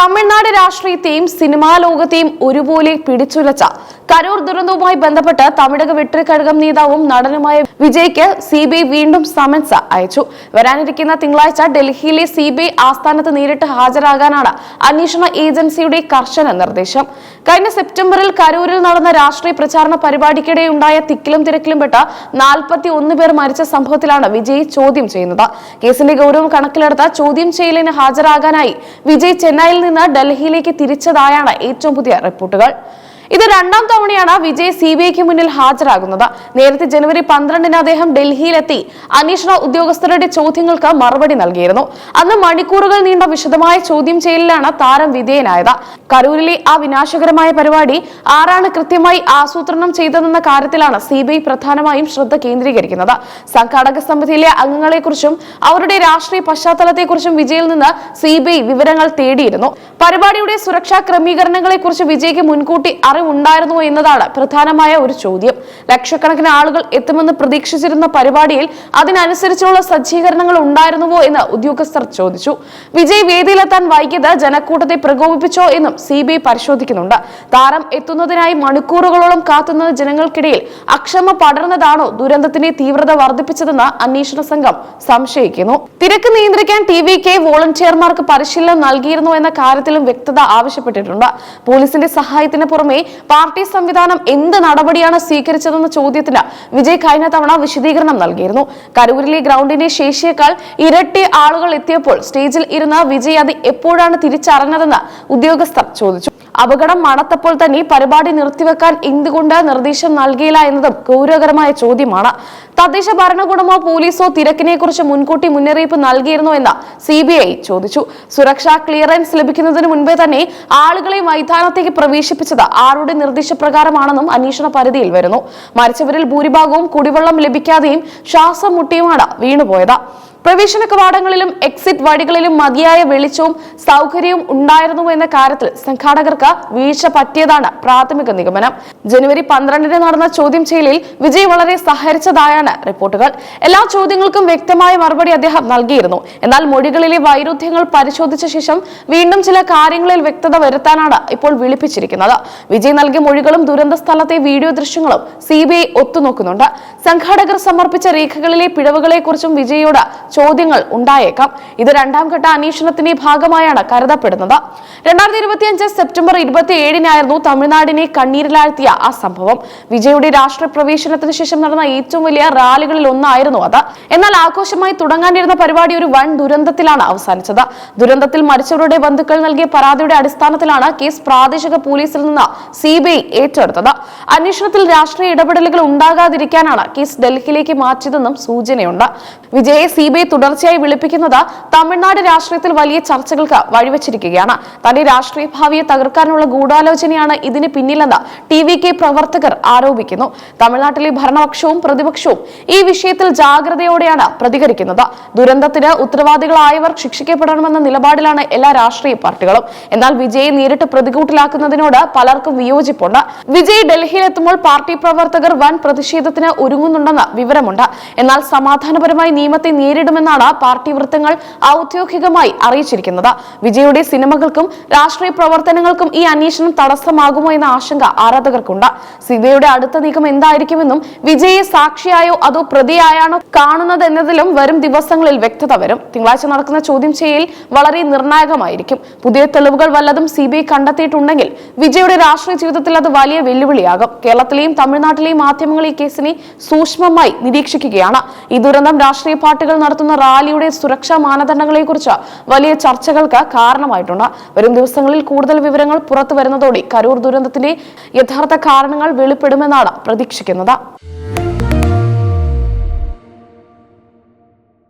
Tamil Nadu രാഷ്ട്രീയത്തെയും cinema ലോകത്തെയും ഒരുപോലെ പിടിച്ചുലച്ച കരൂർ ദുരന്തവുമായി ബന്ധപ്പെട്ട് തമിഴക വെട്ടിക്കഴകം നേതാവും നടനുമായ വിജയ്ക്ക് സി വീണ്ടും സമൻസ് അയച്ചു. വരാനിരിക്കുന്ന തിങ്കളാഴ്ച ഡൽഹിയിലെ സി ബി ഐ ആസ്ഥാനത്ത് നേരിട്ട് ഹാജരാകാനാണ് അന്വേഷണ ഏജൻസിയുടെ കർശന നിർദ്ദേശം. കഴിഞ്ഞ സെപ്റ്റംബറിൽ കരൂരിൽ നടന്ന രാഷ്ട്രീയ പ്രചാരണ പരിപാടിക്കിടെ ഉണ്ടായ തിക്കിലും തിരക്കിലും പെട്ട നാൽപ്പത്തി ഒന്ന് പേർ മരിച്ച സംഭവത്തിലാണ് വിജയ് ചോദ്യം ചെയ്യുന്നത്. കേസിന്റെ ഗൗരവം കണക്കിലെടുത്ത ചോദ്യം ചെയ്യലിന് ഹാജരാകാനായി വിജയ് ചെന്നൈയിൽ ഡൽഹിയിലേക്ക് തിരിച്ചതായാണ് ഏറ്റവും പുതിയ റിപ്പോർട്ടുകൾ. ഇത് രണ്ടാം തവണയാണ് വിജയ് സി ബി ഐക്ക് മുന്നിൽ ഹാജരാകുന്നത്. നേരത്തെ ജനുവരി പന്ത്രണ്ടിന് അദ്ദേഹം ഡൽഹിയിലെത്തി. അന്വേഷണ ഉദ്യോഗസ്ഥരുടെ ചോദ്യങ്ങൾക്ക് മറുപടി നൽകിയിരുന്നു. അന്ന് മണിക്കൂറുകൾ നീണ്ട വിശദമായ ചോദ്യം ചെയ്യലിലാണ് താരം വിധേയനായത്. കരൂരിലെ ആ വിനാശകരമായ പരിപാടി ആരാണ് കൃത്യമായി ആസൂത്രണം ചെയ്തതെന്ന കാര്യത്തിലാണ് സി ബി ഐ പ്രധാനമായും ശ്രദ്ധ കേന്ദ്രീകരിക്കുന്നത്. സംഘാടക സമിതിയിലെ അംഗങ്ങളെക്കുറിച്ചും അവരുടെ രാഷ്ട്രീയ പശ്ചാത്തലത്തെക്കുറിച്ചും വിജയിൽ നിന്ന് സി ബി ഐ വിവരങ്ങൾ തേടിയിരുന്നു. പരിപാടിയുടെ സുരക്ഷാ ക്രമീകരണങ്ങളെക്കുറിച്ച് വിജയ്ക്ക് മുൻകൂട്ടി അറിവുണ്ടായിരുന്നുവോ എന്നതാണ് പ്രധാനമായ ഒരു ചോദ്യം. ലക്ഷക്കണക്കിന് ആളുകൾ എത്തുമെന്ന് പ്രതീക്ഷിച്ചിരുന്ന പരിപാടിയിൽ അതിനനുസരിച്ചുള്ള സജ്ജീകരണങ്ങൾ ഉണ്ടായിരുന്നുവോ എന്ന് ഉദ്യോഗസ്ഥർ ചോദിച്ചു. വിജയ് വേദിയിലെത്താൻ വൈകിയത് ജനക്കൂട്ടത്തെ പ്രകോപിപ്പിച്ചോ എന്നും സി ബി ഐ പരിശോധിക്കുന്നുണ്ട്. താരം എത്തുന്നതിനായി മണിക്കൂറുകളോളം കാത്തുന്നത് ജനങ്ങൾക്കിടയിൽ അക്ഷമ പടർന്നതാണോ ദുരന്തത്തിന്റെ തീവ്രത വർദ്ധിപ്പിച്ചതെന്ന് അന്വേഷണ സംഘം സംശയിക്കുന്നു. തിരക്ക് നിയന്ത്രിക്കാൻ ടി വി കെ വോളണ്ടിയർമാർക്ക് പരിശീലനം നൽകിയിരുന്നു എന്ന കാര്യത്തിലും വ്യക്തത ആവശ്യപ്പെട്ടിട്ടുണ്ട്. പോലീസിന്റെ സഹായത്തിന് പുറമെ പാർട്ടി സംവിധാനം എന്ത് നടപടിയാണ് സ്വീകരിച്ചതെന്ന ചോദ്യത്തിന് വിജയ് കഴിഞ്ഞ തവണ വിശദീകരണം നൽകിയിരുന്നു. കരൂരിലെ ഗ്രൗണ്ടിന്റെ ശേഷിയേക്കാൾ ഇരട്ടി ആളുകൾ എത്തിയപ്പോൾ സ്റ്റേജിൽ ഇരുന്ന വിജയ് അത് എപ്പോഴാണ് തിരിച്ചറിഞ്ഞതെന്ന് ഉദ്യോഗസ്ഥർ ചോദിച്ചു. അപകടം മണത്തപ്പോൾ തന്നെ പരിപാടി നിർത്തിവെക്കാൻ എന്തുകൊണ്ട് നിർദ്ദേശം നൽകിയില്ല എന്നതും ഗൗരവകരമായ ചോദ്യമാണ്. തദ്ദേശ ഭരണകൂടമോ പോലീസോ തിരക്കിനെ കുറിച്ച് മുൻകൂട്ടി മുന്നറിയിപ്പ് നൽകിയിരുന്നോ എന്ന് സി ബി ഐ ചോദിച്ചു. സുരക്ഷാ ക്ലിയറൻസ് ലഭിക്കുന്നതിന് മുൻപേ തന്നെ ആളുകളെ മൈതാനത്തേക്ക് പ്രവേശിപ്പിച്ചത് ആരുടെ നിർദ്ദേശപ്രകാരമാണെന്നും അന്വേഷണ പരിധിയിൽ വരുന്നു. മരിച്ചവരിൽ ഭൂരിഭാഗവും കുടിവെള്ളം ലഭിക്കാതെയും ശ്വാസം മുട്ടിയുമാണ് വീണുപോയത്. പ്രവേശന കവാടങ്ങളിലും എക്സിറ്റ് വഴികളിലും മതിയായ വെളിച്ചവും സൗകര്യവും ഉണ്ടായിരുന്നു എന്ന കാര്യത്തിൽ സംഘാടകർക്ക് വീഴ്ച പറ്റിയതാണ് പ്രാഥമിക നിഗമനം. ജനുവരി പന്ത്രണ്ടിന് നടന്ന ചോദ്യം ചെയ്യലിൽ വിജയ് വളരെ സഹകരിച്ചതായാണ് റിപ്പോർട്ടുകൾ. എല്ലാ ചോദ്യങ്ങൾക്കും വ്യക്തമായ മറുപടി അദ്ദേഹം നൽകിയിരുന്നു. എന്നാൽ മൊഴികളിലെ വൈരുദ്ധ്യങ്ങൾ പരിശോധിച്ച ശേഷം വീണ്ടും ചില കാര്യങ്ങളിൽ വ്യക്തത വരുത്താനാണ് ഇപ്പോൾ വിളിപ്പിച്ചിരിക്കുന്നത്. വിജയ് നൽകിയ മൊഴികളും ദുരന്ത സ്ഥലത്തെ വീഡിയോ ദൃശ്യങ്ങളും സി ബി ഐ ഒത്തുനോക്കുന്നുണ്ട്. സംഘാടകർ സമർപ്പിച്ച രേഖകളിലെ പിഴവുകളെക്കുറിച്ചും വിജയോട് ചോദ്യങ്ങൾ ഉണ്ടായേക്കാം. ഇത് രണ്ടാം ഘട്ട അന്വേഷണത്തിന്റെ ഭാഗമായാണ് കരുതപ്പെടുന്നത്. രണ്ടായിരത്തി ഇരുപത്തിയഞ്ച് സെപ്റ്റംബർ ഇരുപത്തി ഏഴിനായിരുന്നു തമിഴ്നാടിനെ കണ്ണീരിലാഴ്ത്തിയ ആ സംഭവം. വിജയുടെ രാഷ്ട്രീയ പ്രവേശനത്തിന് ശേഷം നടന്ന ഏറ്റവും വലിയ റാലികളിൽ ഒന്നായിരുന്നു അത്. എന്നാൽ ആഘോഷമായി തുടങ്ങാനിരുന്ന പരിപാടി ഒരു വൻ ദുരന്തത്തിലാണ് അവസാനിച്ചത്. ദുരന്തത്തിൽ മരിച്ചവരുടെ ബന്ധുക്കൾ നൽകിയ പരാതിയുടെ അടിസ്ഥാനത്തിലാണ് കേസ് പ്രാദേശിക പോലീസിൽ നിന്ന് സി ബി ഐ ഏറ്റെടുത്തത്. അന്വേഷണത്തിൽ രാഷ്ട്രീയ ഇടപെടലുകൾ ഉണ്ടാകാതിരിക്കാനാണ് കേസ് ഡൽഹിയിലേക്ക് മാറ്റിയതെന്നും സൂചനയുണ്ട്. വിജയെ സി ഐ തുടർച്ചയായി വിളിപ്പിക്കുന്നത് തമിഴ്നാട് രാഷ്ട്രീയത്തിൽ വലിയ ചർച്ചകൾക്ക് വഴിവെച്ചിരിക്കുകയാണ്. തന്റെ രാഷ്ട്രീയ ഭാവിയെ തകർക്കാനുള്ള ഗൂഢാലോചനയാണ് ഇതിന് പിന്നിലെന്ന് ടി വി കെ പ്രവർത്തകർ ആരോപിക്കുന്നു. തമിഴ്നാട്ടിലെ ഭരണപക്ഷവും പ്രതിപക്ഷവും ഈ വിഷയത്തിൽ ജാഗ്രതയോടെയാണ് പ്രതികരിക്കുന്നത്. ദുരന്തത്തിന് ഉത്തരവാദികളായവർ ശിക്ഷിക്കപ്പെടണമെന്ന നിലപാടിലാണ് എല്ലാ രാഷ്ട്രീയ പാർട്ടികളും. എന്നാൽ വിജയെ നേരിട്ട് പ്രതികൂട്ടിലാക്കുന്നതിനോട് പലർക്കും വിയോജിപ്പുണ്ട്. വിജയ് ഡൽഹിയിലെത്തുമ്പോൾ പാർട്ടി പ്രവർത്തകർ വൻ പ്രതിഷേധത്തിന് ഒരുങ്ങുന്നുണ്ടെന്ന് വിവരമുണ്ട്. എന്നാൽ സമാധാനപരമായി നിയമത്തെ നേരിടുമെന്നാണ് പാർട്ടി വൃത്തങ്ങൾ ഔദ്യോഗികമായി അറിയിച്ചിരിക്കുന്നത്. വിജയുടെ സിനിമകൾക്കും രാഷ്ട്രീയ പ്രവർത്തനങ്ങൾക്കും ഈ അന്വേഷണം തടസ്സമാകുമോ എന്ന ആശങ്ക ആരാധകർക്കുണ്ട്. സിബിഐയുടെ അടുത്ത നീക്കം എന്തായിരിക്കുമെന്നും വിജയെ സാക്ഷിയായോ അതോ പ്രതിയായാണോ കാണുന്നത് എന്നതിലും വരും ദിവസങ്ങളിൽ വ്യക്തത വരും. തിങ്കളാഴ്ച നടക്കുന്ന ചോദ്യം ചെയ്യൽ വളരെ നിർണായകമായിരിക്കും. പുതിയ തെളിവുകൾ വല്ലതും സി ബി ഐ കണ്ടെത്തിയിട്ടുണ്ടെങ്കിൽ വിജയുടെ രാഷ്ട്രീയ ജീവിതത്തിൽ അത് വലിയ വെല്ലുവിളിയാകും. കേരളത്തിലെയും തമിഴ്നാട്ടിലെയും മാധ്യമങ്ങൾ ഈ കേസിനെ സൂക്ഷ്മമായി നിരീക്ഷിക്കുകയാണ്. ഈ ദുരന്തം രാഷ്ട്രീയ പാർട്ടികൾ നടത്തുന്ന റാലിയുടെ സുരക്ഷാ മാനദണ്ഡങ്ങളെക്കുറിച്ച് വലിയ ചർച്ചകൾക്ക് കാരണമായിട്ടുണ്ട്. വരും ദിവസങ്ങളിൽ കൂടുതൽ വിവരങ്ങൾ പുറത്തു വരുന്നതോടെ കരൂർ ദുരന്തത്തിന്റെ യഥാർത്ഥ കാരണങ്ങൾ വെളിപ്പെടുമെന്നാണ് പ്രതീക്ഷിക്കുന്നത്.